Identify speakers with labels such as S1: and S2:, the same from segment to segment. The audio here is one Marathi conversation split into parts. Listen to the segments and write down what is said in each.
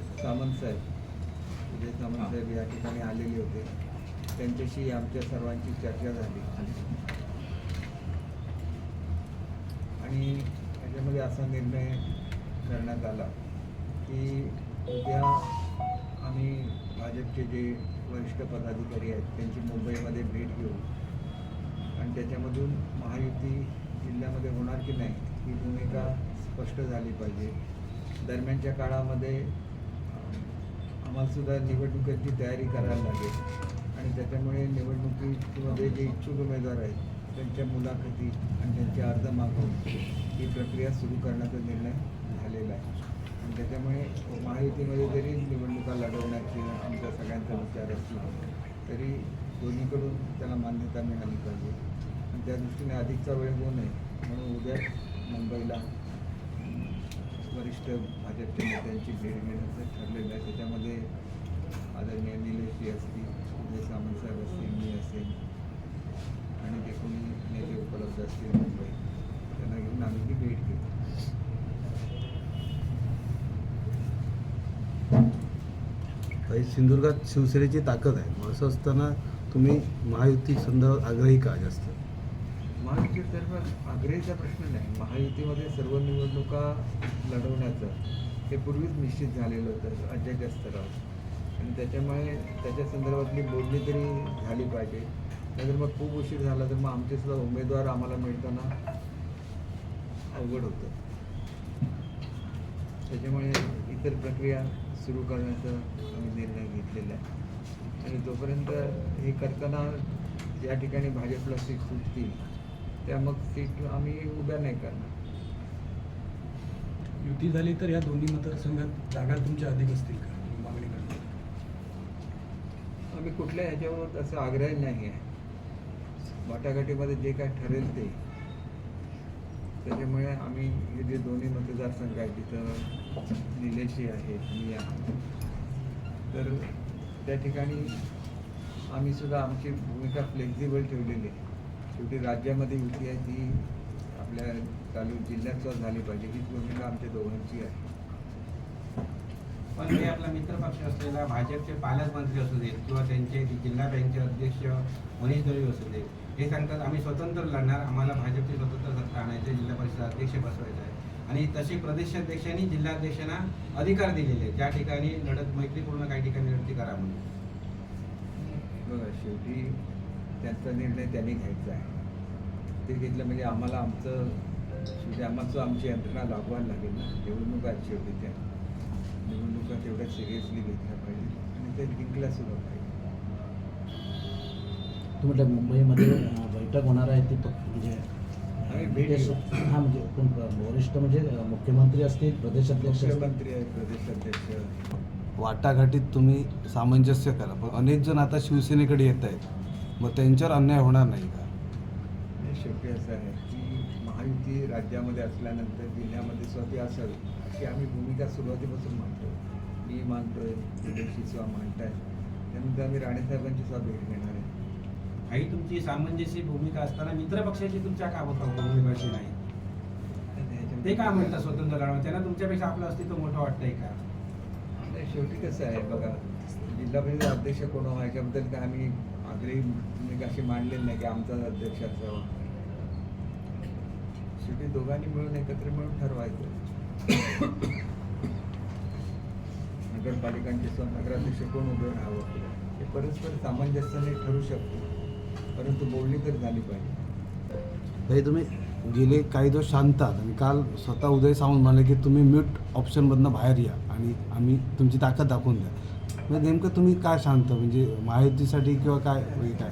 S1: साहेब. या ठिकाणी आलेले होते. त्यांच्याशी आमच्या सर्वांची चर्चा झाली. आणि याच्यामध्ये असा निर्णय करण्यात आला की उद्या आम्ही भाजपचे जे वरिष्ठ पदाधिकारी आहेत त्यांची मुंबईमध्ये भेट घेऊ. आणि त्याच्यामधून महायुती जिल्ह्यामध्ये होणार की नाही ही भूमिका स्पष्ट झाली पाहिजे. दरम्यानच्या काळामध्ये आम्हाला सुद्धा निवडणुकांची तयारी करायला लागेल. आणि त्याच्यामुळे निवडणुकीमध्ये जे इच्छुक उमेदवार आहेत त्यांच्या मुलाखती आणि त्यांचे अर्ज मागवून ही प्रक्रिया सुरू करण्याचा निर्णय झालेला आहे. आणि त्याच्यामुळे महायुतीमध्ये जरी निवडणुका लढवण्याची आमच्या सगळ्यांचा विचार असला तरी दोन्हीकडून त्याला मान्यता मिळाली पाहिजे. आणि त्या दृष्टीने अधिकचा वेळ होऊ नये म्हणून उद्या मुंबईला वरिष्ठ भाजपच्या नेत्यांची भेट घेणं त्याच्यामध्ये आदरणीय निलेशजी असतील उदय सामंत साहेब असतील मी असेल. आणि जे कोणी नेते उपलब्ध असतील मुंबई त्यांना घेऊन आम्ही ही भेट घेऊ.
S2: काही सिंधुदुर्गात शिवसेनेची ताकद आहे. मग असं असताना तुम्ही महायुती संदर्भात आग्रही का जास्त?
S1: महायुतीतर्फे आग्रहीचा प्रश्न नाही. महायुतीमध्ये सर्व निवडणुका लढवण्याचं हे पूर्वीच निश्चित झालेलं होतं राज्याच्या स्तरावर आणि त्याच्यामुळे त्याच्या संदर्भातली बोलणी तरी झाली पाहिजे. नाहीतर मग खूप उशीर झाला तर मग आमचेसुद्धा उमेदवार आम्हाला मिळताना अवघड होतं. त्याच्यामुळे इतर प्रक्रिया सुरू करण्याचा आम्ही निर्णय घेतलेला आहे. आणि तोपर्यंत हे करताना ज्या ठिकाणी भाजपला सीट सुटतील त्या मग सीट आम्ही उभ्या नाही करणार.
S3: युती झाली तर या दोन्ही मतदारसंघात जागा तुमच्या अधिक असतील का? मागणी करणार
S1: आम्ही कुठल्या ह्याच्यावर असं आग्रह नाही आहे वाटाघाटीमध्ये जे काय ठरेल ते. त्याच्यामुळे आम्ही हे जे दोन्ही मतदारसंघ आहेत तिथं निलेशी आहे मी आहे. तर त्या ठिकाणी आम्ही सुद्धा आमची भूमिका फ्लेक्झिबल ठेवलेली आहे. शेवटी राज्यामध्ये युती आहे ती आपल्या चालू जिल्ह्यात झाली पाहिजे. हीच भूमिका आमच्या दोघांची आहे.
S4: पण हे आपला मित्रपक्ष असलेला भाजपचे पालकमंत्री असू देत किंवा त्यांचे जिल्हा बँकचे अध्यक्ष मनीष दळवी असू देत हे सांगतात आम्ही स्वतंत्र लढणार आम्हाला भाजपची स्वतंत्र सत्ता आणायचे जिल्हा परिषद अध्यक्ष बसवायचं आहे. आणि तसे प्रदेशाध्यक्षांनी जिल्हाध्यक्षांना अधिकार दिलेले ज्या ठिकाणी लढत मैत्रीपूर्ण काही ठिकाणी लढती करा म्हणून.
S1: शेवटी त्यांचा निर्णय त्यांनी घ्यायचा आहे. ते घेतलं म्हणजे आम्हाला आमचं शेवटी आम्हाला आमची यंत्रणा लागवायला लागेल ना. निवडणुका शेवटी त्या. निवडणुका तेवढ्या सिरियसली घेतल्या पाहिजे आणि ते जिंकल्या सुद्धा पाहिजे
S5: तू म्हटलं मुंबईमध्ये बैठक होणार आहे ती म्हणजे. हा म्हणजे वरिष्ठ म्हणजे मुख्यमंत्री असतील प्रदेशाध्यक्ष असतील.
S1: मुख्यमंत्री आहेत प्रदेशाध्यक्ष
S2: वाटाघाटीत तुम्ही सामंजस्य करा. पण अनेक जण आता शिवसेनेकडे येत आहेत. मग त्यांच्यावर अन्याय होणार नाही का?
S1: शेवटी असं आहे की महायुती राज्यामध्ये असल्यानंतर जिल्ह्यामध्ये स्वतः असावी अशी आम्ही भूमिका सुरुवातीपासून मांडतो मी मानतोय विदेशी सुद्धा मांडताय त्यानंतर आम्ही राणेसाहेबांची सुद्धा भेट घेणार आहे.
S4: काही तुमची सामंजस्य भूमिका असताना मित्रपक्षाची तुमच्या का भूमिकाची नाही. ते का म्हणतात स्वतंत्र लढवं? त्यांना तुमच्यापेक्षा आपलं अस्तित्व मोठं वाटतंय का?
S1: शेवटी कसं आहे बघा जिल्हा परिषद अध्यक्ष कोण व्हावं याच्याबद्दल काय आम्ही आग्रही भूमिका अशी मांडलेली नाही की आमचाच अध्यक्ष असावा. शेवटी दोघांनी मिळून एकत्र मिळून ठरवायचं. नगरपालिकांचे स्व नगराध्यक्ष कोण उभे राहावं हे परस्पर सामंजस्याने ठरू शकतो. परंतु बोलणी तर झाली पाहिजे.
S2: भाई तुम्ही गेले काही दिवस शांत आहात आणि काल स्वतः उदय सावंत म्हणाले की तुम्ही म्यूट ऑप्शनमधनं बाहेर या आणि आम्ही तुमची ताकद दाखवून द्या. म्हणजे नेमकं तुम्ही काय शांत? म्हणजे महायुतीसाठी किंवा काय? म्हणजे काय?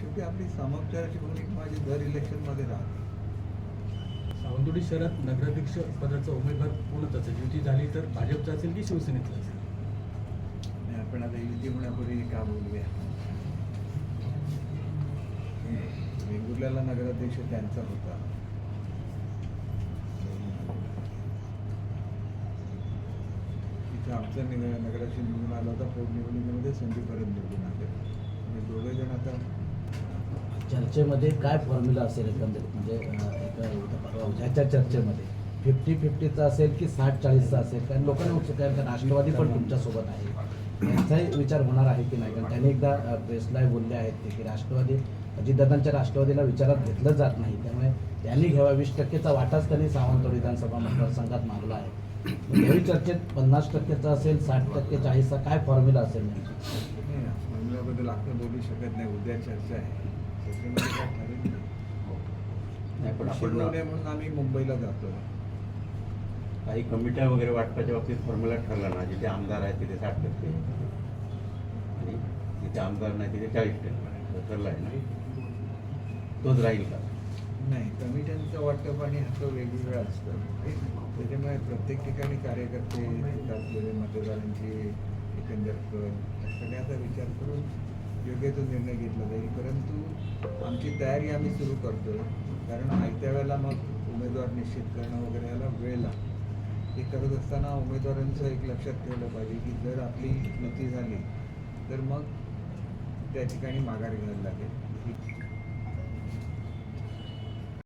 S1: शेवटी आपली सामोपचाराची भूमिका माझी दर इलेक्शनमध्ये राहते.
S3: सावंतवाडी शहरात नगराध्यक्ष पदाचा उमेदवार कोणच असेल युती झाली तर भाजपचा असेल की शिवसेनेचा असेल?
S1: नाही आपण आता युती होण्यापूर्वी का बोलूया वेंगुर्ल्याला नगराध्यक्ष त्यांचा होता. तिथे आमचा नगराची नगराध्यक्ष निवडून आला होता पोटनिवडणुकीमध्ये संदीप परत निवडून आले. म्हणजे आणि दोघे जण आता
S5: चर्चेमध्ये काय फॉर्म्युला असेल एकंदरीत? म्हणजे ह्याच्या चर्चेमध्ये. फिफ्टी फिफ्टीचा असेल की साठ चाळीसचा असेल? कारण लोकांना उत्सुक आहे कारण राष्ट्रवादी पण तुमच्यासोबत आहे. त्यांचाही विचार होणार आहे की नाही? कारण त्यांनी एकदा प्रेसलाही बोलले आहेत ते की राष्ट्रवादी अजितदादांच्या राष्ट्रवादीला विचारात घेतलं जात नाही. त्यामुळे त्यांनी घ्यावा. वीस टक्केचा वाटाच त्यांनी सावंतवाड विधानसभा मतदारसंघात मागला आहे. मग चर्चेत पन्नास टक्केचा असेल साठ टक्के चाळीसचा काय फॉर्म्युला असेल
S1: फॉर्म्युलाबद्दल आपण बोलू शकत नाही. उद्या चर्चा आहे.
S6: नाही पण आपण
S1: होऊ नये म्हणून आम्ही मुंबईला जातो.
S6: काही कमिट्या वगैरे वाटपाच्या बाबतीत फॉर्म्युला ठरला ना जिथे आमदार आहेत तिथे साठ टक्के. आणि जिथे आमदार नाही तिथे चाळीस टक्के. ठरला आहे ना? तोच राहील का?
S1: नाही कमिट्यांचं वाटप आणि ह्याचं वेगवेगळं असतं. त्याच्यामुळे प्रत्येक ठिकाणी कार्यकर्ते असलेले मतदारांची एकंदर कल. सगळ्याचा विचार करून योग्य तो निर्णय घेतला जाईल. परंतु आमची तयारी आम्ही सुरू करतो कारण आयत्या वेळेला मग उमेदवार निश्चित करणं वगैरे याला वेळ लागतो. हे करत असताना उमेदवारांचं एक लक्षात ठेवलं पाहिजे की जर आपली युती झाली तर मग त्या ठिकाणी माघार घ्यायला लागेल.